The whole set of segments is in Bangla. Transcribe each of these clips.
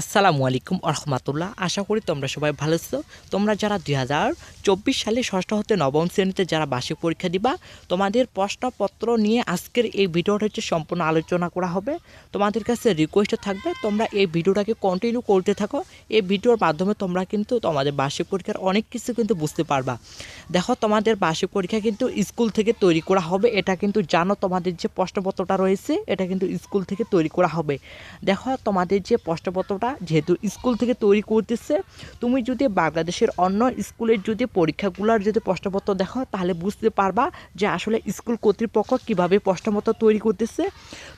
আসসালামু আলাইকুম আরহামাতুল্লাহ। আশা করি তোমরা সবাই ভালো আছো। তোমরা যারা দুই হাজার চব্বিশ সালে ষষ্ঠ হতে নবম শ্রেণীতে যারা বার্ষিক পরীক্ষা দিবা, তোমাদের প্রশ্নপত্র নিয়ে আজকের এই ভিডিওটা হচ্ছে সম্পূর্ণ আলোচনা করা হবে। তোমাদের কাছে রিকোয়েস্ট থাকবে, তোমরা এই ভিডিওটাকে কন্টিনিউ করতে থাকো। এই ভিডিওর মাধ্যমে তোমরা কিন্তু তোমাদের বার্ষিক পরীক্ষার অনেক কিছু কিন্তু বুঝতে পারবা। দেখো, তোমাদের বার্ষিক পরীক্ষা কিন্তু স্কুল থেকে তৈরি করা হবে। এটা কিন্তু জানো, তোমাদের যে প্রশ্নপত্রটা রয়েছে, এটা কিন্তু স্কুল থেকে তৈরি করা হবে। দেখো, তোমাদের যে প্রশ্নপত্রটা যেহেতু স্কুল থেকে তৈরি করতেছে, তুমি যদি বাংলাদেশের অন্য স্কুলের যদি পরীক্ষাগুলোর যদি প্রশ্নপত্র দেখো, তাহলে বুঝতে পারবা যে আসলে স্কুল কর্তৃপক্ষ কীভাবে প্রশ্নপত্র তৈরি করতেছে।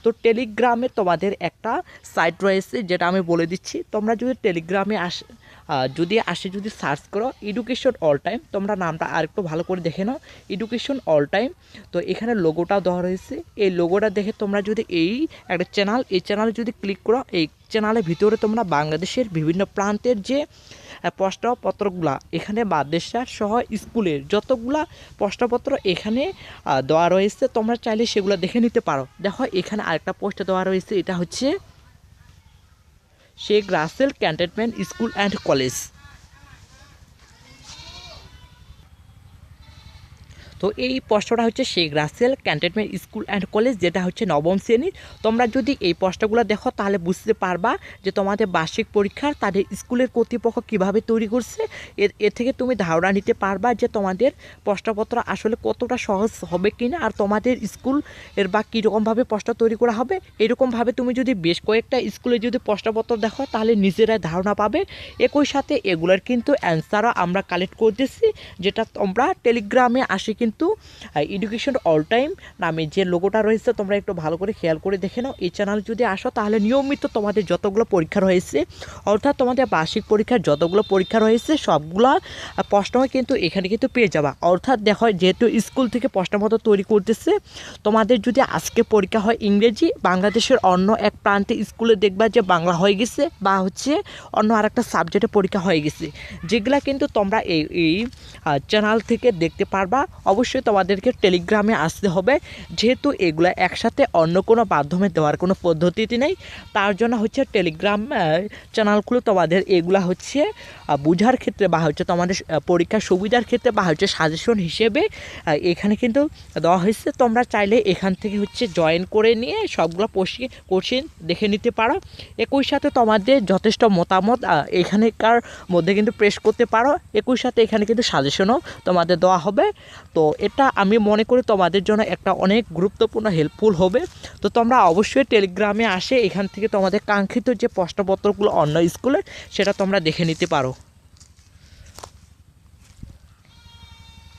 তো টেলিগ্রামে তোমাদের একটা সাইট রয়েছে, যেটা আমি বলে দিচ্ছি। তোমরা যদি টেলিগ্রামে আস যদি আসে, যদি সার্চ করো এডুকেশন অল টাইম তোমরা নামটা আরেকটু ভালো করে দেখে নাও এডুকেশন অল টাইম তো এখানে লোগোটাও দেওয়া রয়েছে। এই লোগোটা দেখে তোমরা যদি এই একটা চ্যানেল এই চ্যানেলে যদি ক্লিক করো, এই চ্যানেলের ভিতরে তোমরা বাংলাদেশের বিভিন্ন প্রান্তের যে প্রশ্নপত্রগুলা, এখানে মাদ্রাসা সহ স্কুলের যতগুলা প্রশ্নপত্র এখানে দেওয়া রয়েছে, তোমরা চাইলে সেগুলো দেখে নিতে পারো। দেখো, এখানে আরেকটা পোস্ট দেওয়া রয়েছে, এটা হচ্ছে Sheikh Russel cantonment school and college. তো এই প্রশ্নটা হচ্ছে Sheikh Russel cantonment school and college, যেটা হচ্ছে নবম শ্রেণির। তোমরা যদি এই প্রশ্নগুলো দেখো, তাহলে বুঝতে পারবা যে তোমাদের বার্ষিক পরীক্ষার তাদের স্কুলের কর্তৃপক্ষ কীভাবে তৈরি করছে। এর এর থেকে তুমি ধারণা নিতে পারবা যে তোমাদের প্রশ্নপত্র আসলে কতটা সহজ হবে কি না আর তোমাদের স্কুলের বা কীরকমভাবে প্রশ্ন তৈরি করা হবে। এরকমভাবে তুমি যদি বেশ কয়েকটা স্কুলে যদি প্রশ্নপত্র দেখো, তাহলে নিজেরাই ধারণা পাবে। একই সাথে এগুলোর কিন্তু অ্যান্সারও আমরা কালেক্ট করতেছি, যেটা তোমরা টেলিগ্রামে আসে কিন্তু এডুকেশন অল টাইম নামে যে লোগোটা রয়েছে, তোমরা একটু ভালো করে খেয়াল করে দেখে নাও। এই চ্যানেল যদি আসো, তাহলে নিয়মিত তোমাদের যতগুলো পরীক্ষা রয়েছে, অর্থাৎ তোমাদের বার্ষিক পরীক্ষার যতগুলো পরীক্ষা রয়েছে, সবগুলা প্রশ্ন কিন্তু এখানে কিন্তু পেয়ে যাবা। অর্থাৎ দেখো, যেহেতু স্কুল থেকে প্রশ্নপত্র তৈরি করতেছে, তোমাদের যদি আজকে পরীক্ষা হয় ইংরেজি, বাংলাদেশের অন্য এক প্রান্তে স্কুলে দেখবা যে বাংলা হয়ে গেছে, বা হচ্ছে অন্য আরেকটা সাবজেক্টে পরীক্ষা হয়ে গেছে। যেগুলা কিন্তু তোমরা এই চ্যানেল থেকে দেখতে পারবা। অবশ্যই তোমাদেরকে টেলিগ্রামে আসতে হবে। যেহেতু এগুলা একসাথে অন্য কোনো মাধ্যমে দেওয়ার কোনো পদ্ধতি নেই, তার জন্য হচ্ছে টেলিগ্রাম চ্যানেলগুলো তোমাদের এগুলা হচ্ছে বোঝার ক্ষেত্রে বা হচ্ছে তোমাদের পরীক্ষার সুবিধার ক্ষেত্রে বা হচ্ছে সাজেশন হিসেবে এখানে কিন্তু দেওয়া হয়েছে। তোমরা চাইলে এখান থেকে হচ্ছে জয়েন করে নিয়ে সবগুলো কোশ্চিন দেখে নিতে পারো। একই সাথে তোমাদের যথেষ্ট মতামত এখানেকার মধ্যে কিন্তু প্রেস করতে পারো। একই সাথে এখানে কিন্তু সাজেশনও তোমাদের দেওয়া হবে। তো এটা আমি মনে করি তোমাদের জন্য একটা অনেক গুরুত্বপূর্ণ হেল্পফুল হবে। তো তোমরা অবশ্যই টেলিগ্রামে আসে, এখান থেকে তোমাদের কাঙ্ক্ষিত যে প্রশ্নপত্রগুলো অন্য স্কুলের, সেটা তোমরা দেখে নিতে পারো।